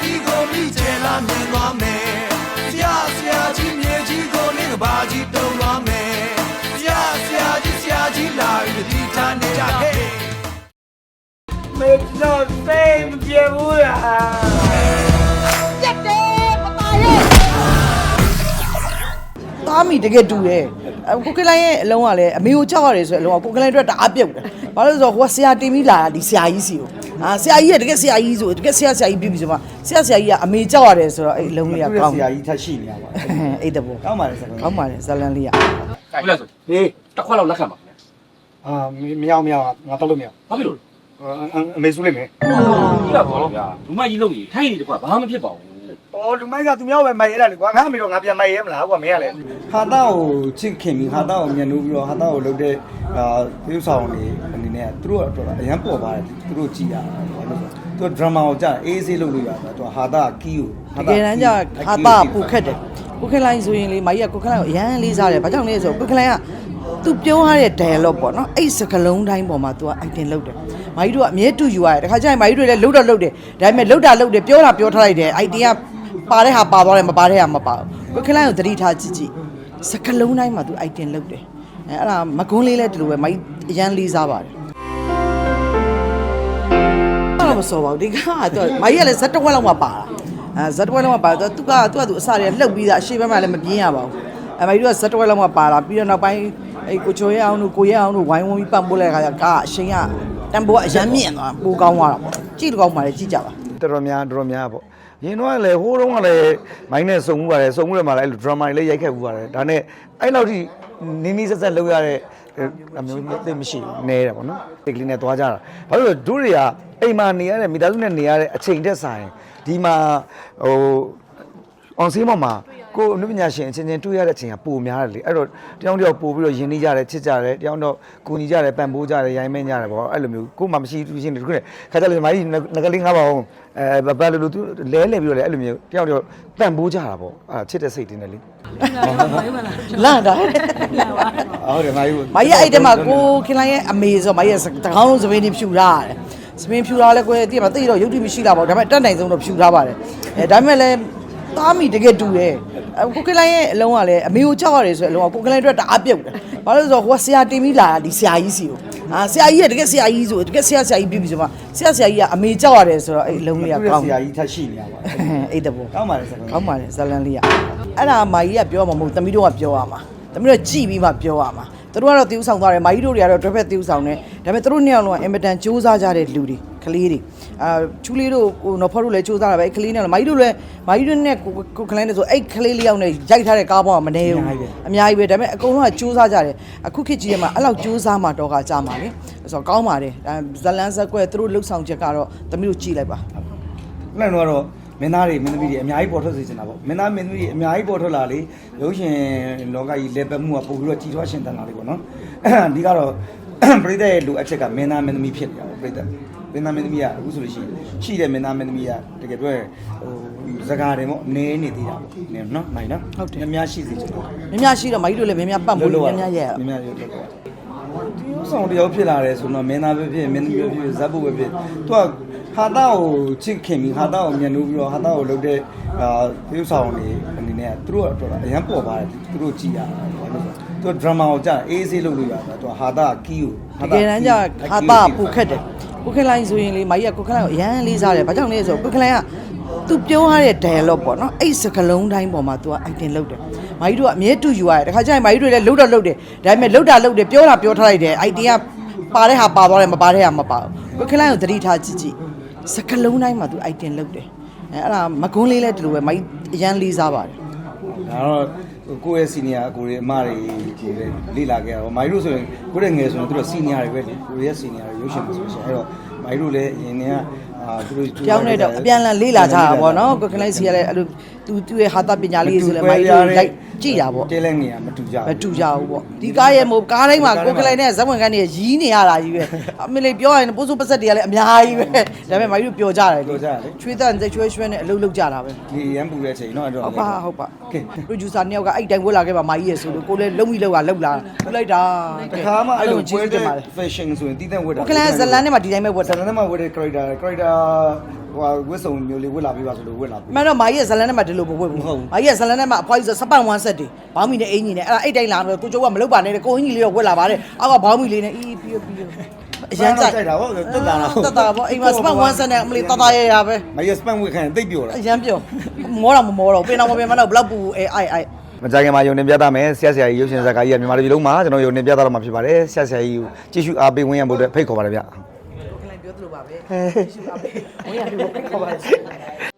တီကိုမိချေလာမြင်သွားမယ်ဆရာဆရာကြီးမြေကြီးကိုလင်းကဘာကြီးတုံသွားမယ်ဆရာဆရာကြီးဆရာကြီးလာပြီးဒီထားနေကြဟဲ့မေတော့စိတ်မပြေဘူးလားသားမိတကယ်တူတယ်အကိုကလိုင်းရဲ့အလုံးကလည်းအမေကိုကြောက်ရတယ်ဆိုရင်အလုံးကကိုကလိုင်းအတွက်တအားပြုတ်တယ်ဘာလို့လဲဆိုတော့ဟိုကဆရာတင်ပြီးလာတာဒီဆရာကြီးစီကို အာဆရာကြီးကတကယ်ဆရာကြီးဆိုတကယ်ဆရာဆရာကြီးပြပြီဆိုမှဆရာဆရာကြီးကအမေကြောက်ရတယ်ဆိုတော့အဲ့အလုံးလေးကသူ့ရဲ့ကောင်းဆတယ်ရာကြီးထက်ရှိနေရပါအဲ့တဘောကောင်းပါလေစကားကောင်းပါတယ်ဇလန်လေးကဟုတ်လားဆိုဟေးတစ်ခွက်လောက်လက်ခံပါခင်အာမရမရငါတော့လို့မရဗျာဘာဖြစ်လို့အမေဆူလိုက်မယ်ဒီလောက်ပါဗျာလူမကြီးလုံးကြီးထိုင်းနေတကွာဘာမှမဖြစ်ပါဘူး အော်လူမိုက်ကသူများပဲမိုက်ရတာလေကွာငါအမေတော့ငါပြန်မိုက်ရဲမလားကွာမင်းကလေဟာတာကိုချစ်ခင်ပြီးဟာတာကိုမြန်လို့ပြီးတော့ဟာတာကိုလုပ်တဲ့အာသရုပ်ဆောင်တွေအနေနဲ့သူတို့ကတော့အရန်ပေါ်ပါတယ်သူတို့ကြည်ရတာဘာလို့ဆိုသူဒရမာကိုကြာအေးဆေးလုပ်လို့ရတာသူဟာတာကီးကိုတကယ်တမ်းကျဟာတာပူခက်တယ်ကိုကလိုင်းဆိုရင်လေမကြီးကကိုကလိုင်းကိုအရန်လေးစားတယ်ဘာကြောင့်လဲဆိုတော့ကိုကလိုင်းကသူပြောရတဲ့ dialogue ပေါ့နော်အဲ့စကလုံးတိုင်းပေါ်မှာ तू က item လုပ်တယ်မကြီးတို့ကအမြဲတူယူရတယ်တခါကျရင်မကြီးတို့လည်းလှုပ်တော့လှုပ်တယ်ဒါပေမဲ့လှုပ်တာလှုပ်တယ်ပြောတာပြောထားလိုက်တယ် item က ပါတဲ့ဟာပါသွားတယ်မပါတဲ့ဟာမပါဘူးကိုကလိုင်းကိုသတိထားကြည့်ကြည့်စကလုံးတိုင်းမှာ तू item လုပ်တယ်အဲအဲ့ဒါမကွန်းလေးလည်းဒီလိုပဲမကြီးအရန်လေးစားပါတယ်အဲ့တော့မစောပါဘူးဒီကကတော့မကြီးကလည်းဇက်တစ်ဝက်လောက်မှပါတာအဲဇက်တစ်ဝက်လောက်မှပါတော့သူကသူကသူအစတွေကလှုပ်ပြီးသားအရှိဘက်မှလည်းမပြင်းရပါဘူးအဲမကြီးတို့ကဇက်တစ်ဝက်လောက်မှပါလာပြီးတော့နောက်ပိုင်းအဲ့ကိုချိုရဲအောင်တို့ကိုရဲအောင်တို့ဝိုင်းဝန်းပြီးပံ့ပိုးလိုက်တဲ့ခါကျကားအရှင်ကတန်ဖိုးကအရမ်းမြင့်သွားပိုကောင်းသွားတာပေါ့ကြည့်လို့ကောင်းပါလေကြည့်ကြပါ တော်တော်များတော်တော်များပေါ့ရင်တော့လည်းဟိုးတုန်းကလည်းမိုင်းနဲ့စုံမှုပါတယ်စုံမှုတွေမှာလည်းအဲ့လို drama တွေလည်းရိုက်ခဲ့မှုပါတယ်ဒါနဲ့အဲ့လောက်ထိနင်းနီးဆက်ဆက်လုပ်ရတဲ့အမျိုးသိမရှိဘူးနဲတယ်ပေါ့နော်ဒီကလေးနဲ့သွားကြတာဘာလို့လဲဒုတွေကအိမ်မှာနေရတဲ့မိသားစုနဲ့နေရတဲ့အချိန်တက်ဆိုင်ဒီမှာဟိုအောင်စင်းမောင်မှာ ကိုအနုပညာရှင်အချင်းချင်းတွေ့ရတဲ့အချိန်ကပိုများတယ်လေအဲ့တော့တယောက်တယောက်ပို့ပြီးတော့ယဉ်နေကြတယ်ချစ်ကြတယ်တယောက်တော့ကိုညီကြတယ်ပံ့ပိုးကြတယ်ရိုင်းမင်းကြတယ်ပေါ့အဲ့လိုမျိုးကိုမှမရှိသူရှင်တွေတခုနဲ့ခါကြလေမိုင်းငကလေးငါပါအောင်အဲဘာလို့လို့သူလဲလဲပြီးတော့လေအဲ့လိုမျိုးတယောက်တယောက်ပံ့ပိုးကြတာပေါ့အဲ့ချစ်တဲ့စိတ်တင်းတယ်လေလာတာဟုတ်တယ်မိုင်းမကြီးအဲ့တဲမှာကိုခင်လိုက်ရဲ့အမေဆိုမကြီးတကောင်းလုံးစပင်းနေဖြူထားရတယ်စပင်းဖြူထားလဲကွယ်တည့်မှာတိတော့ရုပ်တိမရှိတာပေါ့ဒါပေမဲ့တက်နိုင်ဆုံးတော့ဖြူထားပါတယ်အဲဒါပေမဲ့လည်း သားမိတကယ်တူတယ်အကိုကလိုင်းရဲ့အလုံးကလည်းအမေကိုကြောက်ရတယ်ဆိုရင်အလုံးကကိုကလိုင်းအတွက်တအားပြုတ်တယ်ဘာလို့လဲဆိုတော့ဟိုကဆရာတင်ပြီးလာတာဒီဆရာကြီးစီကိုအာဆရာကြီးကတကယ်ဆရာကြီးဆိုတကယ်ဆရာဆရာကြီးပြပြီဆိုမှဆရာဆရာကြီးကအမေကြောက်ရတယ်ဆိုတော့အဲ့အလုံးလေးကသူ့ရဲ့ကောင်းဆရာကြီးထက်ရှိနေရပါအဲ့တဘောကောင်းပါလေစကားကောင်းပါတယ်ဇလန်လေးကအဲ့ဒါမာကြီးကပြောမှာမဟုတ်သမီးတို့ကပြောရမှာသမီးတို့ကြည်ပြီးမှပြောရမှာသူတို့ကတော့တီးဥဆောင်သွားတယ်မာကြီးတို့တွေကတော့တွဲဖက်တီးဥဆောင်တယ်ဒါပေမဲ့သူတို့နှစ်ယောက်လုံးကအင်မတန်စူးစမ်းကြတဲ့လူတွေ ကလေးတွေအာချူလေးတို့ကိုနော်ဖော်တို့လည်းစူးစမ်းတာပဲအဲ့ကလေးနဲ့မာကြီးတို့လည်းမာကြီးတို့နဲ့ကိုကိုကလိုင်းနဲ့ဆိုအဲ့ကလေးလေးယောက်နဲ့ရိုက်ထားတဲ့ကားပေါ်ကမနေဘူးအများကြီးပဲဒါပေမဲ့အကုန်လုံးကစူးစမ်းကြတယ်အခုခေတ်ကြီးထဲမှာအဲ့လောက်စူးစမ်းမှတော့ကကြာမှာလေဆိုတော့ကောင်းပါတယ်ဒါဇလန်ဇက်ကွဲသူတို့လှုပ်ဆောင်ချက်ကတော့သမီးတို့ကြည်လိုက်ပါအဲ့တော့တော့မင်းသားတွေမင်းသမီးတွေအများကြီးပေါ်ထွက်စေချင်တာပေါ့မင်းသားမင်းသမီးတွေအများကြီးပေါ်ထွက်လာလေရုပ်ရှင်လောကကြီးလေပတ်မှုကပို့ပြီးတော့ကြီးထွားရှင်တန်လာလေပေါ့နော်အဓိကတော့ပရိသတ်ရဲ့လူအချက်ကမင်းသားမင်းသမီးဖြစ်နေတာပေါ့ပရိသတ် မင်းသားမင်းသမီးကအခုဆိုလို့ရှိရင်ရှိတဲ့မင်းသားမင်းသမီးကတကယ်ပြောရင်ဟိုစကားတယ်ပေါ့နည်းနေသေးတာပေါ့နည်းနော်မိုင်းနော်ဟုတ်တယ်များများရှိစေချင်တယ်များများရှိတော့မာကြီးတို့လည်းများများပတ်ဖို့များများရဲ့များများရွတ်လို့ဒီဥဆောင်တယောက်ဖြစ်လာတယ်ဆိုတော့မင်းသားပဲဖြစ်မင်းသမီးပဲဖြစ်ဇက်ဘုတ်ပဲဖြစ်သူကဟာတာကိုချစ်ခင်ပြီးဟာတာကိုမြန်လို့ပြီးတော့ဟာတာကိုလုပ်တဲ့အာဒီဥဆောင်တွေအနေနဲ့သူတို့ကတော့အရန်ပေါ်ပါတယ်သူတို့ကြည်ရတာဘာလို့ဆိုသူဒရမာကိုကြာအေးဆေးလုပ်လို့ရတာသူဟာတာကီးကိုတကယ်တမ်းကျဟာတာပူခက်တယ် ကိုကလိုင်းဆိုရင်လေမကြီးကကိုကလိုင်းကိုအရန်လေးစားတယ်ဘာကြောင့်လဲဆိုတော့ကိုကလိုင်းကသူပြောရတဲ့ dialogue ပေါ့နော်အဲ့စကလုံးတိုင်းပေါ်မှာ तू က item လုပ်တယ်မကြီးတို့ကအမြဲတူယူရတယ်တခါကျရင်မကြီးတို့လည်းလှုပ်တော့လှုပ်တယ်ဒါပေမဲ့လှုပ်တာလှုပ်တယ်ပြောတာပြောထားလိုက်တယ် item ကပါတဲ့ဟာပါသွားတယ်မပါတဲ့ဟာမပါဘူးကိုကလိုင်းကိုသတိထားကြည့်ကြည့်စကလုံးတိုင်းမှာ तू item လုပ်တယ်အဲအဲ့ဒါမကွန်းလေးလည်းဒီလိုပဲမကြီးအရန်လေးစားပါတယ်ဒါတော့ ကိုယ့်ရဲ့စီနီယာအကိုရဲ့အမတွေကိုလည်းလေ့လာခဲ့ရတော့မိုင်းတို့ဆိုရင်ကိုယ့်ရဲ့ငယ်ဆိုရင်သူတို့စီနီယာတွေပဲလေကိုယ့်ရဲ့စီနီယာတွေရုပ်ရှင်မှာဆိုရှင်အဲ့တော့မိုင်းတို့လည်းအရင်ကအာ သူတို့ကျူးကျောင်းနဲ့တော့အပြန်အလှန်လေ့လာကြတာပေါ့နော်ကိုကလေးစီကလည်းအဲ့လိုသူသူ့ရဲ့ဟာသပညာလေးဆိုလည်းမိုက်လို့လိုက်ကြည့်တာပေါ့တင်းလဲငင်ကမတူကြဘူးမတူကြဘူးပေါ့ဒီကားရဲ့မို့ကားတိုင်းမှာကိုကလေးနဲ့ဇက်ဝင်ကန်းတွေရီးနေရတာကြီးပဲအမေလေးပြောရရင်ပိုးစိုးပစက်တွေကလည်းအများကြီးပဲဒါပေမဲ့မိုက်တို့ပျော်ကြတယ်ပျော်ကြတယ်လေချွေးတန်စက်ချွေးရွှဲနဲ့အလုပ်လုပ်ကြတာပဲဒီရမ်းပူတဲ့အချိန်တော့အဲ့တော့ဟုတ်ပါဟုတ်ပါ producer နှစ်ယောက်ကအဲ့တိုင်းဝတ်လာခဲ့ပါမာကြီးရဲ့ဆိုလို့ကိုလည်းလုံမိလောက်ကလောက်လာလိုက်တာတခါမှအဲ့လိုပွဲတဲ့ fashion ဆိုရင်တီးတဲ့ဝတ်တာကိုကလေးဇလန်နဲ့မှဒီတိုင်းပဲဝတ်တာဇလန်နဲ့မှဝတ်တဲ့ character character ဟိုဝတ်စုံမျိုးလေးဝတ်လာပြီးပါဆိုလို့ဝတ်လာပြီးမှန်တော့မာကြီးရဲ့ဇလန်နဲ့မှဒီလိုမဝတ်ဘူးမဟုတ်ဘူး မာကြီးရဲ့ဇလန်နဲ့မှအဖွားကြီးဆိုစပန်ဝမ်ဆက်တွေဘောင်းမီနဲ့အင်ကြီးနဲ့အဲ့ဒါအိတ်တိုင်းလာတော့ကိုကျိုးကမလုပ်ပါနဲ့တဲ့ကိုအင်ကြီးလေးတော့ဝတ်လာပါတယ်အောက်ကဘောင်းမီလေးနဲ့အီးပြီးပြီးအရန်ကြိုက်ကြိုက်တာပေါ့တက်တာလားတက်တာပေါ့အိမ်မှာစပန်ဝမ်ဆက်နဲ့အမလေးတတရရပဲမရစပန်ဝတ်ခံတိတ်ပြောတာအရန်ပြောမောတော့မမောတော့ပင်တော့မပင်မတော့ဘလောက်ပူအဲအိုက်အိုက် မကြခင်မှာယုံတင်ပြသမယ်ဆရာဆရာကြီးရုပ်ရှင်ဇာတ်ကားကြီးကမြန်မာပြည်လုံးမှာကျွန်တော်ယုံတင်ပြသတော့မှာဖြစ်ပါတယ်ဆရာဆရာကြီးကိုကြည့်ရှုအားပေးဝင်ရဖို့အတွက်ဖိတ်ခေါ်ပါတယ်ဗျ ခလိုင်ပြောသလိုပါပဲရှိပါပဲဝင်ရပြီးဖိတ်ခေါ်ပါ